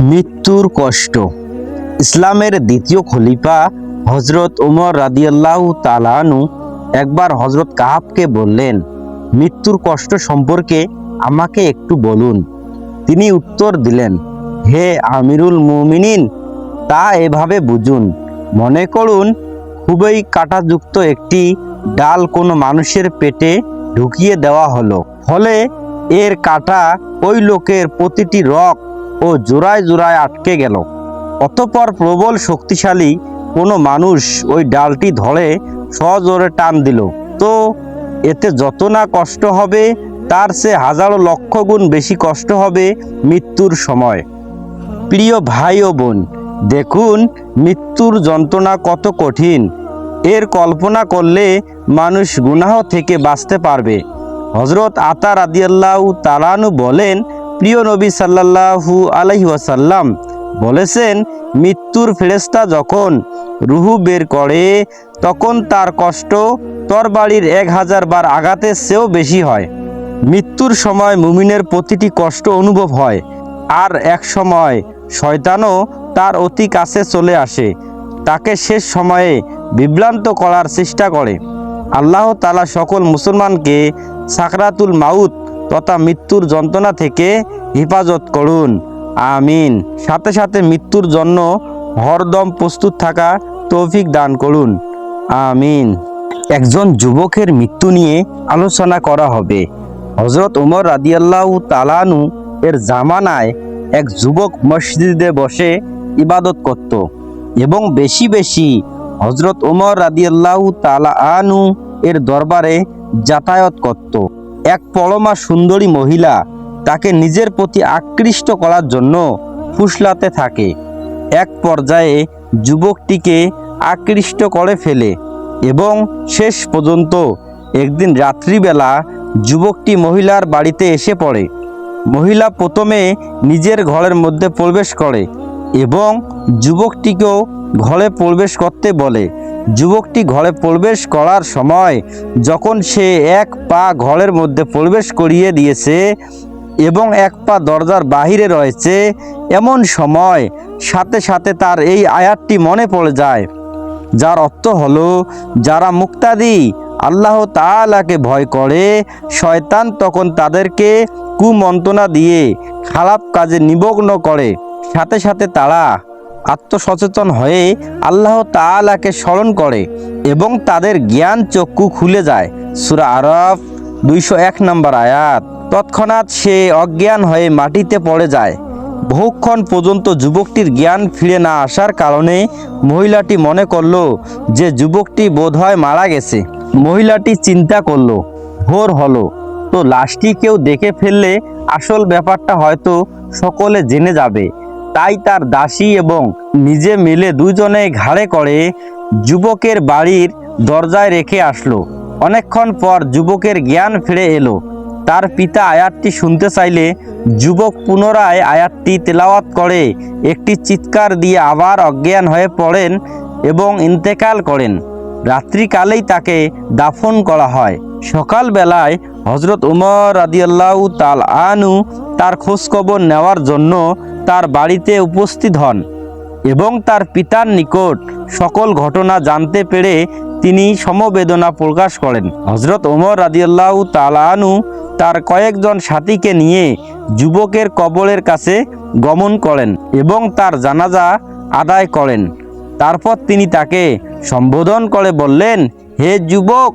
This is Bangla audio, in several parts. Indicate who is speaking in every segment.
Speaker 1: মৃত্যুর কষ্ট। ইসলামের দ্বিতীয় খলিফা হজরত উমর রাদিয়াল্লাহু তালানু একবার হজরত কাহাবকে বললেন, মৃত্যুর কষ্ট সম্পর্কে আমাকে একটু বলুন। তিনি উত্তর দিলেন, হে আমিরুল মুমিনিন, তা এভাবে বুঝুন। মনে করুন, খুবই কাঁটাযুক্ত একটি ডাল কোনো মানুষের পেটে ঢুকিয়ে দেওয়া হলো। ফলে এর কাঁটা ওই লোকের প্রতিটি রক ও জোড়ায় জোড়ায় আটকে গেল। অতপর প্রবল শক্তিশালী কোনো মানুষ ওই ডালটি ধরে সজোরে টান দিল। তো এতে যত না কষ্ট হবে, তার সে হাজারো লক্ষ গুণ বেশি কষ্ট হবে মৃত্যুর সময়। প্রিয় ভাই ও বোন, দেখুন মৃত্যুর যন্ত্রণা কত কঠিন। এর কল্পনা করলে মানুষ গুনাহ থেকে বাঁচতে পারবে। হজরত আতা রাদিয়াল্লাহু তালানু বলেন প্রিয় নবী সাল্লাল্লাহু আলাইহি ওয়াসাল্লাম বলেছেন, মৃত্যুর ফেরেস্তা যখন রুহু বের করে, তখন তার কষ্ট তরবাড়ির এক হাজার বার আঘাতের চেয়েও বেশি হয়। মৃত্যুর সময় মুমিনের প্রতিটি কষ্ট অনুভব হয় আর এক সময় শয়তানও তার অতি কাছে চলে আসে। তাকে শেষ সময়ে বিভ্রান্ত করার চেষ্টা করে। আল্লাহ তালা সকল মুসলমানকে সাকরাতুল মাউত তথা মৃত্যুর যন্ত্রণা থেকে হেফাজত করুন। আমিন। সাথে সাথে মৃত্যুর জন্য হরদম প্রস্তুত থাকা তৌফিক দান করুন। আমিন। একজন যুবকের মৃত্যু নিয়ে আলোচনা করা হবে। হজরত উমর রাদিয়াল্লাহু তালানু এর জামানায় এক যুবক মসজিদে বসে ইবাদত করত এবং বেশি বেশি হজরত উমর রাদিয়াল্লাহু তালা আনু এর দরবারে যাতায়াত করত। এক পরমা সুন্দরী মহিলা তাকে নিজের প্রতি আকৃষ্ট করার জন্য ফুসলাতে থাকে। এক পর্যায়ে যুবকটিকে আকৃষ্ট করে ফেলে এবং শেষ পর্যন্ত একদিন রাত্রিবেলা যুবকটি মহিলার বাড়িতে এসে পড়ে। মহিলা প্রথমে নিজের ঘরের মধ্যে প্রবেশ করে এবং যুবকটিকেও ঘরে প্রবেশ করতে বলে। যুবকটি ঘরে প্রবেশ করার সময় যখন সে এক পা ঘরের মধ্যে প্রবেশ করিয়ে দিয়েছে এবং এক পা দরজার বাহিরে রয়েছে, এমন সময় সাথে সাথে তার এই আয়াতটি মনে পড়ে যায়, যার অর্থ হলো, যারা মুক্তাদি আল্লাহ তাআলাকে ভয় করে, শয়তান তখন তাদেরকে কুমন্ত্রণা দিয়ে খারাপ কাজে নিমগ্ন করে। সাথে সাথে তারা আত্মসচেতন হয়ে আল্লাহ তাআলাকে স্মরণ করে এবং তাদের জ্ঞান চক্ষু খুলে যায়। সূরা আরফ দুইশো এক নম্বর আয়াত। তৎক্ষণাৎ সে অজ্ঞান হয়ে মাটিতে পড়ে যায়। বহুক্ষণ পর্যন্ত যুবকটির জ্ঞান ফিরে না আসার কারণে মহিলাটি মনে করল যে যুবকটি বোধহয় মারা গেছে। মহিলাটি চিন্তা করল ভোর হলো, তো লাশটি কেউ দেখে ফেললে আসল ব্যাপারটা হয়তো সকলে জেনে যাবে। তাই তার দাসী এবং নিজে মিলে দুজনে ঘাড়ে করে যুবকের বাড়ির দরজায় রেখে আসলো। অনেকক্ষণ পর যুবকের জ্ঞান ফিরে এলো। তার পিতা আয়াতটি শুনতে চাইলে যুবক পুনরায় আয়াতটি তেলাওয়াত করে, একটি চিৎকার দিয়ে আবার অজ্ঞান হয়ে পড়েন এবং ইন্তেকাল করেন। রাত্রিকালেই তাকে দাফন করা হয়। সকালবেলায় হজরত উমর রাদিয়াল্লাহু তাল আনু তার খোঁজখবর নেওয়ার জন্য তার বাড়িতে উপস্থিত হন এবং তার পিতার নিকট সকল ঘটনা জানতে পেরে তিনি সমবেদনা প্রকাশ করেন। হজরত ওমর রাদিয়াল্লাহু তালানু তার কয়েকজন সাথীকে নিয়ে যুবকের কবরের কাছে গমন করেন এবং তার জানাজা আদায় করেন। তারপর তিনি তাকে সম্বোধন করে বললেন, হে যুবক,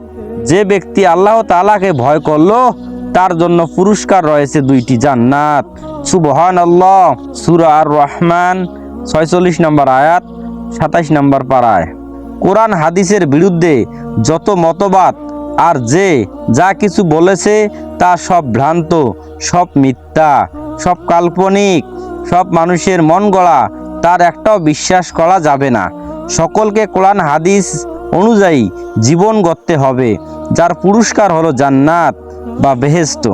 Speaker 1: যে ব্যক্তি আল্লাহ তালাকে ভয় করল তার জন্য পুরস্কার রয়েছে দুইটি জান্নাত। সুবহান আল্লাহ সুরা আর রহমান ছয়চল্লিশ নম্বর আয়াত, সাতাইশ নম্বর পাড়ায় কোরআন হাদিসের বিরুদ্ধে যত মতবাদ আর যে যা কিছু বলেছে তা সব ভ্রান্ত, সব মিথ্যা, সব কাল্পনিক, সব মানুষের মন গড়া, তার একটাও বিশ্বাস করা যাবে না। সকলকে কোরআন হাদিস অনুযায়ী জীবন গড়তে হবে। যার পুরস্কার হলো জান্নাত। বা বেহেস্ত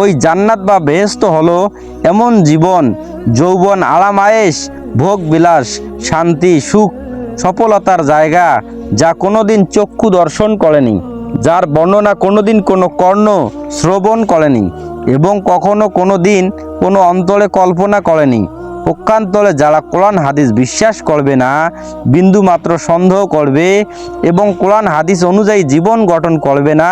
Speaker 1: ওই জান্নাত বা বেহেস্ত হলো এমন জীবন, যৌবন, আরাম আয়েস ভোগ, বিলাস, শান্তি, সুখ, সফলতার জায়গা যা কোনোদিন চক্ষু দর্শন করেনি, যার বর্ণনা কোনোদিন কোনো কর্ণ শ্রবণ করেনি এবং কখনো কোনো দিন কোনো অন্তরে কল্পনা করেনি। পক্ষান্তরে যারা কোরআন হাদিস বিশ্বাস করবে না, বিন্দু মাত্র সন্দেহ করবে এবং কোরআন হাদিস অনুযায়ী জীবন গঠন করবে না,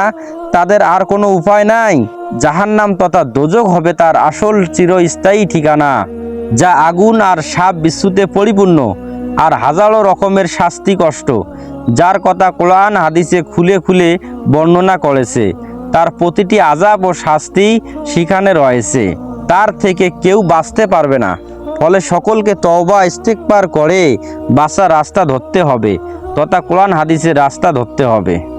Speaker 1: তাদের আর কোনো উপায় নাই। জাহান্নাম তথা দোজক হবে তার আসল চিরস্থায়ী ঠিকানা, যা আগুন আর সাপ বিশ্বতে পরিপূর্ণ আর হাজারো রকমের শাস্তি কষ্ট, যার কথা কোরআন হাদিসে খুলে খুলে বর্ণনা করেছে। তার প্রতিটি আজাব ও শাস্তি সেখানে রয়েছে। তার থেকে কেউ বাঁচতে পারবে না। ফলে সকলকে তওবা ইস্তিকবার করে বাসা রাস্তা ধরতে হবে, তথা কোরআন, হাদিসের রাস্তা ধরতে হবে।